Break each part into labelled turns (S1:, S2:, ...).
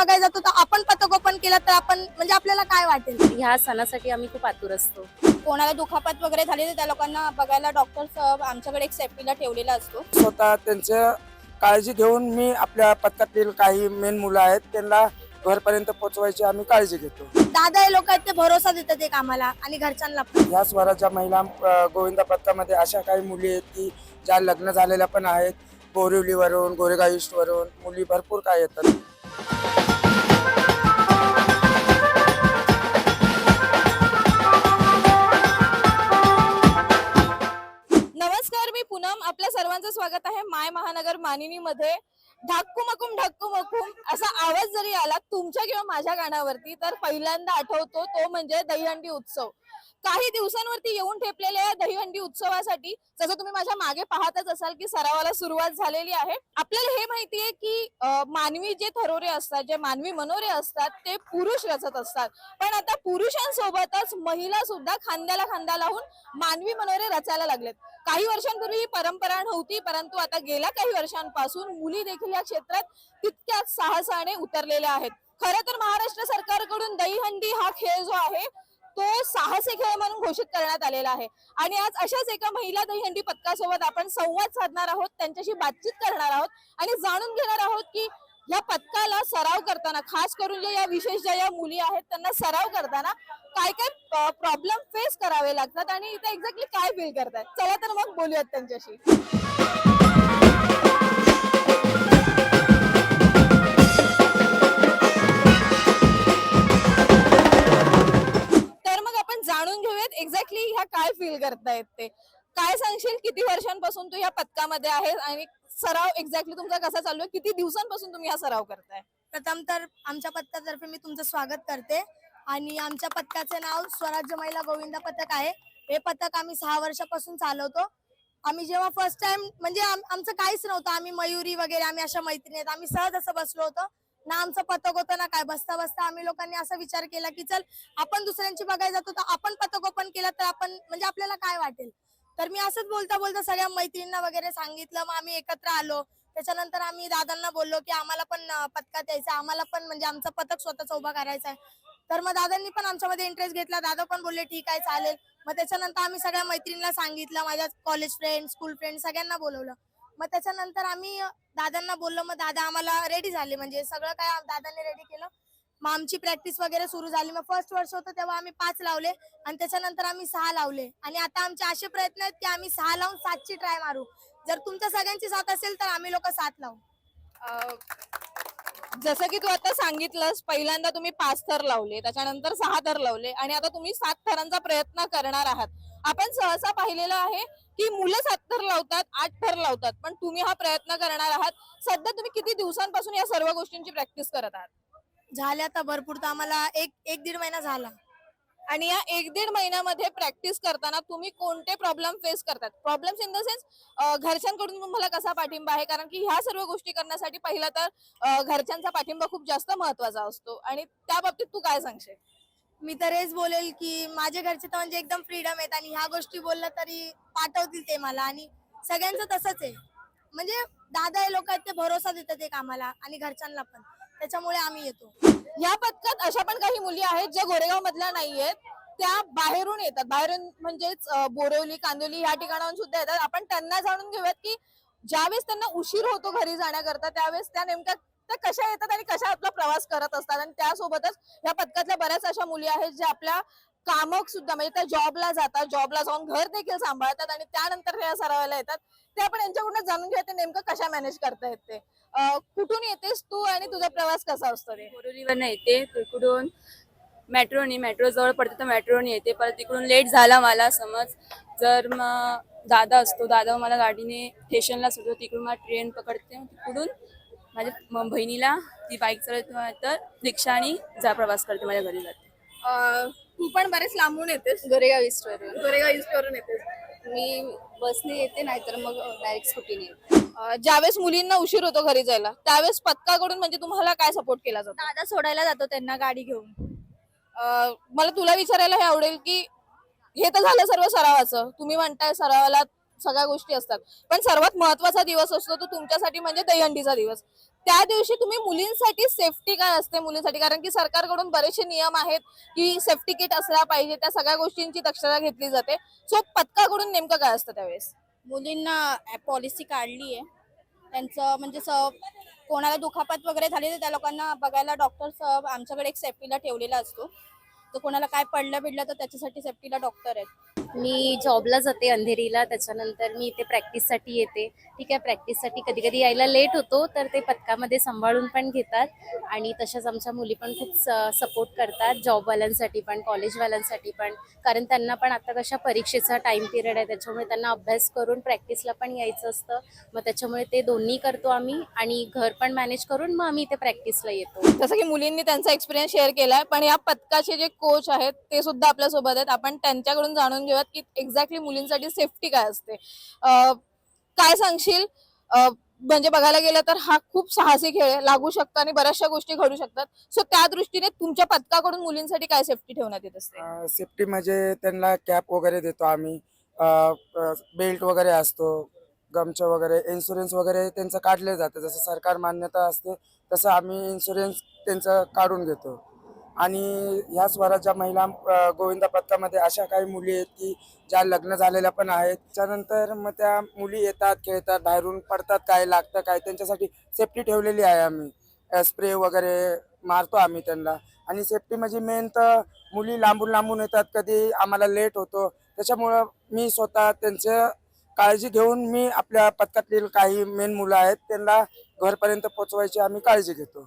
S1: बघायला जातो तर आपण पतगोपन केलं तर आपण म्हणजे आपल्याला काय वाटेल?
S2: ह्या सणासाठी आम्ही खूप आतुर असतो.
S3: कोणाला दुखापत वगैरे झाली तर त्या लोकांना बघायला डॉक्टर्स आमच्याकडे एक सेफ्टीला ठेवलेला असतो.
S4: स्वतः त्यांचं काळजी घेऊन मी आपल्या पथकातील काही मेन मुलं आहेत त्यांना घरपर्यंत पोहोचवायची आम्ही काळजी घेतो.
S1: दादा हे लोक आहेत ते भरोसा देतात एक आम्हाला आणि घरच्यांना पण.
S4: या स्वराज्य महिला अ, गोविंदा पथकामध्ये अशा काही मुली आहेत की ज्या लग्न झालेल्या पण आहेत बोरिवलीवरून गोरेगाव ईस्टवरून मुली भरपूर काय येतात.
S3: पूनम आपल्या सर्वांचं स्वागत आहे माय महानगर मानिनीमध्ये. ढाकू मकुम असा आवाज जरी आला तुमच्या किंवा माझ्या गाण्यावरती तर पहिल्यांदा आठवतो तो म्हणजे दहीहंडी उत्सव. काही दिवसांवरती येऊन ठेपलेल्या या दहीहंडी उत्सवासाठी जसं तुम्ही माझ्या मागे पाहतच असाल की सरावाला सुरुवात झालेली आहे आपल्याला हे माहितीये की मानवी जे थरोरे असतात जे मानवी मनोरे असतात ते पुरुष रचत असतात. पण आता पुरुषांसोबतच महिला सुद्धा खांद्याला खांदा लावून मानवी मनोरे रचायला लागलेत. काही वर्षांपूर्वी ही परंपरा नव्हती परंतु आता गेल्या काही वर्षांपासून मुली देखील या क्षेत्रात तितक्याच साहसाने उतरलेल्या आहेत. खरं तर महाराष्ट्र सरकारकडून दहीहंडी हा खेळ जो आहे तो साहसी खेळ म्हणून घोषित करण्यात आलेला आहे. आणि आज अशाच एका महिला दहीहंडी पथकासोबत आपण संवाद साधणार आहोत त्यांच्याशी बातचीत करणार आहोत आणि जाणून घेणार आहोत की या पथकाला सराव करताना खास करून जे या विशेष ज्या या मुली आहेत त्यांना सराव करताना काय काय प्रॉब्लेम फेस करावे लागतात आणि इथे एक्झॅक्टली काय फील करतात चला तर मग बोलूयात त्यांच्याशी. ह्या काय फील करतायत ते? काय सांगशील? किती वर्षांपासून तू ह्या पथकामध्ये आहे आणि सराव एक्झॅक्टली तुमचा कसा चालू आहे? किती दिवसांपासून तुम्ही हा सराव करताय?
S1: प्रथम तर आमच्या पथकातर्फे मी तुमचं स्वागत करते. आणि आमच्या पथकाचे नाव स्वराज्य महिला गोविंदा पथक आहे. हे पथक आम्ही सहा वर्षापासून चालवतो. आम्ही जेव्हा फर्स्ट टाइम म्हणजे आमचं काहीच नव्हतं. आम्ही मयुरी वगैरे आम्ही अशा मैत्रिणी आहेत. आम्ही सहज असं बसलो होतो. ना आमचं पथक होतं ना काय बसता बसता आम्ही लोकांनी असा विचार केला की चल आपण दुसऱ्यांची बघायला जातो तर आपण पथक ओपन केलं तर आपण म्हणजे आपल्याला काय वाटेल? तर मी असंच बोलता बोलता सगळ्या मैत्रिणींना वगैरे सांगितलं. मग आम्ही एकत्र आलो. त्याच्यानंतर आम्ही दादांना बोललो की आम्हाला पण पथकात यायचं आम्हाला पण म्हणजे आमचं पथक स्वतःच उभा करायचं आहे. तर मग दादांनी पण आमच्यामध्ये इंटरेस्ट घेतला. दादा पण बोलले ठीक आहे चालेल. मग त्याच्यानंतर आम्ही सगळ्या मैत्रिणीला सांगितलं. माझ्या कॉलेज फ्रेंड स्कूल फ्रेंड सगळ्यांना बोलवलं. मग त्याच्यानंतर आम्ही दादांना बोललो मग दादा आम्हाला रेडी झाले. म्हणजे सगळं काय दादांनी रेडी केलं. मग आमची प्रॅक्टिस वगैरे सुरू झाली. मग फर्स्ट वर्ष होतं तेव्हा आम्ही पाच लावले आणि त्याच्यानंतर आम्ही सहा लावले. आणि आता आमचे असे प्रयत्न आहेत की आम्ही सहा लावून सातची ट्राय मारू. जर तुमच्या सगळ्यांची साथ असेल तर आम्ही लोक सात लावू.
S3: जसं की तू आता सांगितलंस पहिल्यांदा तुम्ही पाच थर लावले त्याच्यानंतर सहा थर लावले आणि आता तुम्ही सात थरांचा प्रयत्न करणार आहात. आपण सहसा पाहिलेलं आहे की मुलं सात थर लावतात आठ थर लावतात. पण तुम्ही हा प्रयत्न करणार आहात. सध्या तुम्ही किती दिवसांपासून या सर्व गोष्टींची प्रॅक्टिस करत आहात?
S1: झाले आता भरपूर. तर आम्हाला एक एक दीड महिना झाला.
S3: आणि या एक दीड महिन्यामध्ये प्रॅक्टिस करताना तुम्ही कोणते प्रॉब्लेम फेस करतात? प्रॉब्लेम्स इन द सेन्स घरच्यांकडून तुम्हाला कसा पाठिंबा आहे? कारण की ह्या सर्व गोष्टी करण्यासाठी पहिला तर घरच्यांचा पाठिंबा खूप जास्त महत्त्वाचा असतो. आणि त्या बाबतीत तू काय सांगशील?
S1: मी तर हेच बोलेल की माझ्या घरचे तर म्हणजे एकदम फ्रीडम आहेत आणि ह्या गोष्टी बोलल्या तरी पाठवतील ते मला. आणि सगळ्यांचं तसंच आहे. म्हणजे दादा हे लोक आहेत ते भरोसा देतात एक आम्हाला आणि घरच्यांना पण. त्याच्यामुळे आम्ही येतो.
S3: या पथकात अशा पण काही मुली आहेत ज्या गोरेगाव मधल्या नाहीयेत त्या बाहेरून येतात. बाहेरून म्हणजेच अं, बोरिवली कांदिवली ह्या ठिकाणाहून सुद्धा येतात. आपण त्यांना जाणून घेऊयात की ज्यावेळेस त्यांना उशीर होतो घरी जाण्याकरता त्यावेळेस त्या नेमक्या त्या कशा येतात आणि कशा आपला प्रवास करत असतात? आणि त्यासोबतच या पथकातल्या बऱ्याच अशा मुली आहेत ज्या आपल्या कामक सुद्धा म्हणजे त्या जॉबला जातात जॉबला जाऊन घर देखील सांभाळतात आणि त्यानंतर या सरावायला येतात. ते आपण यांच्याकडून जाणून घ्यायचं नेमकं कशा मॅनेज करता येते कुठून येतेस तू आणि तुझा प्रवास कसा असतो रे?
S2: बोरिवलीवरनं येते तिकडून मेट्रोनी मेट्रो जवळ पडते तर मेट्रोनी येते. परत तिकडून लेट झाला मला समज. जर मग दादा असतो दादा मला गाडीने स्टेशनला सोडतो तिकडून मला ट्रेन पकडते. तिकडून माझ्या बहिणीला ती बाईक चालवते तर रिक्षा आणि जा प्रवास करते माझ्या घरी जाते.
S3: अं, तू पण बरेच लांबून येतेस.
S2: गोरेगाव ईस्टवरून
S3: गोरेगाव ईस्ट वरून येतेस.
S2: मी बसने येते नाहीतर मग डायरेक्ट स्कूटीने येते.
S3: अं, ज्यावेळेस मुलींना उशीर होतो घरी जायला त्यावेळेस पथकाकडून म्हणजे तुम्हाला काय सपोर्ट केला जातो?
S1: दादा सोडायला जातो त्यांना गाडी घेऊन.
S3: अं, मला तुला विचारायला हे आवडेल की हे तर झालं सर्व सरावाचं. तुम्ही म्हणताय सरावाला सगळ्या गोष्टी असतात. पण सर्वात महत्त्वाचा दिवस असतो तो तुमच्यासाठी म्हणजे दहीहंडीचा दिवस. त्या दिवशी तुम्ही मुलींसाठी सेफ्टी काय असते मुलींसाठी? कारण की सरकारकडून बरेचसे नियम आहेत की सेफ्टी किट असला पाहिजे त्या सगळ्या गोष्टींची दक्षता घेतली जाते. सो पथकाकडून नेमकं काय असतं त्यावेळेस?
S5: मुलींना पॉलिसी काढली आहे त्यांचं म्हणजे स कोणाला दुखापत वगैरे झाली तर त्या लोकांना बघायला डॉक्टर आमच्याकडे एक सेफ्टीला ठेवलेला असतो. तर कोणाला काय पडलं बिडलं तर त्याच्यासाठी सेफ्टीला डॉक्टर आहेत.
S6: मी जॉबला जाते अंधेरीला त्याच्यानंतर मी इथे प्रॅक्टिससाठी येते. ठीक आहे प्रॅक्टिससाठी कधी कधी यायला लेट होतो तर ते पथकामध्ये सांभाळून पण घेतात. आणि तशाच आमच्या मुली पण खूप सपोर्ट करतात जॉबवाल्यांसाठी पण कॉलेजवाल्यांसाठी पण. कारण त्यांना पण आता कशा परीक्षेचा टाइम पिरियड आहे त्याच्यामुळे त्यांना अभ्यास करून प्रॅक्टिसला पण यायचं असतं. मग त्याच्यामुळे ते दोन्ही करतो आम्ही आणि घर पण मॅनेज करून मग आम्ही इथे प्रॅक्टिसला येतो.
S3: जसं की मुलींनी त्यांचा एक्सपिरियन्स शेअर केलाय पण या पथकाचे जे कोच आहेत ते सुद्धा आपल्यासोबत आहेत. आपण त्यांच्याकडून जाणून कळत की एक्झॅक्टली मुलींसाठी सेफ्टी काय असते. काय सांगशील? म्हणजे बघायला गेलं तर हा खूप साहसी खेळ आहे. लागू शकतो आणि बऱ्याचशा गोष्टी घडू शकतात. सो त्या दृष्टीने तुमच्या पथकाकडून मुलींसाठी काय सेफ्टी ठेवण्यात येत असते?
S4: सेफ्टी म्हणजे त्यांना कॅप वगैरे देतो आम्ही. बेल्ट वगैरे असतो. गमचं वगैरे इन्शुरन्स वगैरे त्यांचं काढले जातं. जसं सरकार मान्यता असते तसं आम्ही इन्शुरन्स त्यांचं काढून घेतो. आणि ह्या स्वराज्या महिला गोविंदा पथकामध्ये अशा काही मुली आहेत की ज्या लग्न झालेल्या पण आहेत. त्यानंतर मग त्या मुली येतात खेळतात बाहेरून पडतात काय लागतं काय त्यांच्यासाठी सेफ्टी ठेवलेली आहे आम्ही. स्प्रे वगैरे मारतो आम्ही त्यांना. आणि सेफ्टी म्हणजे मेन तर मुली लांबून लांबून येतात कधी आम्हाला लेट होतो. त्याच्यामुळं मी स्वतः त्यांचं काळजी घेऊन मी आपल्या पथकातील काही मेन मुलं आहेत त्यांना घरपर्यंत पोचवायची आम्ही काळजी घेतो.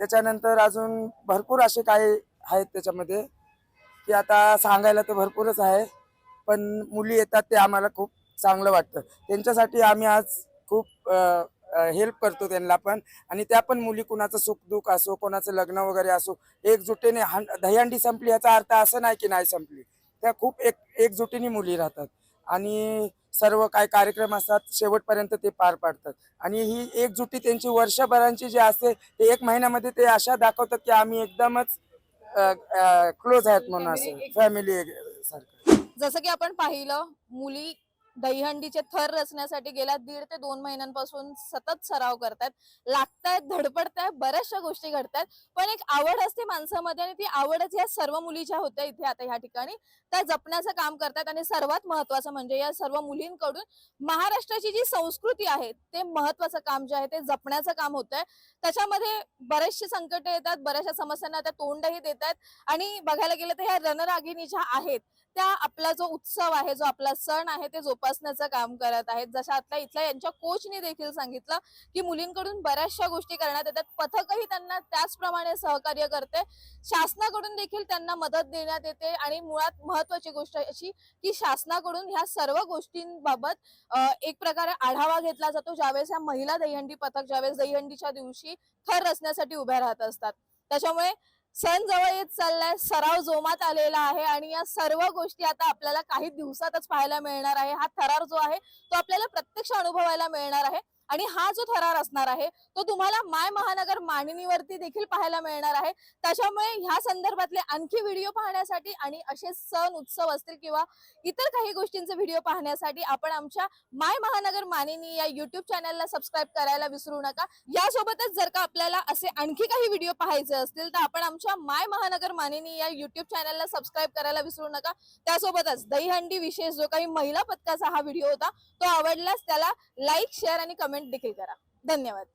S4: त्याच्यानंतर अजून भरपूर असे काही आहेत त्याच्यामध्ये की आता सांगायला तर भरपूरच आहे पण मुली येतात ते आम्हाला खूप चांगलं वाटतं. त्यांच्यासाठी आम्ही आज खूप हेल्प करतो त्यांना पण आणि त्या पण मुली कुणाचं सुखदुःख असो कोणाचं लग्न वगैरे असो एकजुटीने हं दहीहंडी संपली याचा अर्थ असं नाही की नाही संपली. त्या खूप एक एकजुटीने मुली राहतात. आणि सर्व काय कार्यक्रम असतात शेवटपर्यंत ते पार पाडतात. आणि ही एकजुटी त्यांची वर्षभरांची जी असते ते एक महिन्यामध्ये ते अशा दाखवतात की आम्ही एकदमच क्लोज आहेत म्हणून असं. फॅमिली सारखं.
S3: जसं की आपण पाहिलं मुली दहीहंडीचे थर रचण्यासाठी गेल्या दीड ते दोन महिन्यांपासून सतत सराव करतात लागतायत धडपडतायत बऱ्याचशा गोष्टी घडतायत. पण एक आवड असते माणसामध्ये आणि ती आवडच या सर्व मुली ज्या होत्या इथे आता ह्या ठिकाणी त्या जपण्याचं काम करतात आणि सर्वात महत्वाचं म्हणजे या सर्व मुलींकडून महाराष्ट्राची जी संस्कृती आहे ते महत्वाचं काम जे आहे ते जपण्याचं काम होत आहे त्याच्यामध्ये बरेचसे संकट येतात बऱ्याचशा समस्यांना त्या तोंडही देत आहेत आणि बघायला गेलं तर ह्या रणरागिणी ज्या आहेत त्या आपला जो उत्सव आहे जो आपला सण आहे ते जोपासण्याचं काम करत आहेत. जसं आता इथल्या यांच्या कोचने देखील सांगितलं की मुलींकडून बऱ्याचशा गोष्टी करण्यात येतात. पथकही त्यांना त्याचप्रमाणे सहकार्य करते. शासनाकडून देखील त्यांना मदत देण्यात येते आणि मुळात महत्वाची गोष्ट अशी की शासनाकडून ह्या सर्व गोष्टींबाबत एक प्रकारे आढावा घेतला जातो. ज्यावेळेस ह्या महिला दहीहंडी पथक ज्यावेळेस दहीहंडीच्या दिवशी थर रचण्यासाठी उभ्या राहत असतात. त्याच्यामुळे सण जवळ येत चाललाय सराव जोमात आलेला आहे आणि या सर्व गोष्टी आता आपल्याला काही दिवसातच पाहायला मिळणार आहे. हा थरार जो आहे तो आपल्याला प्रत्यक्ष अनुभवायला मिळणार आहे. आणि हा जो थरार असणार आहे तो तुम्हाला माय महानगर मानिनीवरती देखील पाहायला मिळणार आहे. त्याच्यामुळे ह्या संदर्भातले आणखी व्हिडिओ पाहण्यासाठी आणि असे सण उत्सव असतील किंवा इतर काही गोष्टींचे व्हिडिओ पाहण्यासाठी आपण आमच्या माय महानगर मानिनी या युट्यूब चॅनलला सबस्क्राईब करायला विसरू नका. यासोबतच जर का आपल्याला असे आणखी काही व्हिडिओ पाहायचे असतील तर आपण आमच्या माय महानगर मानिनी या युट्यूब चॅनलला सबस्क्राईब करायला विसरू नका. त्यासोबतच दहीहंडी विशेष जो काही महिला पथकाचा हा व्हिडिओ होता तो आवडल्यास त्याला लाईक शेअर आणि कमेंट देखील करा. धन्यवाद.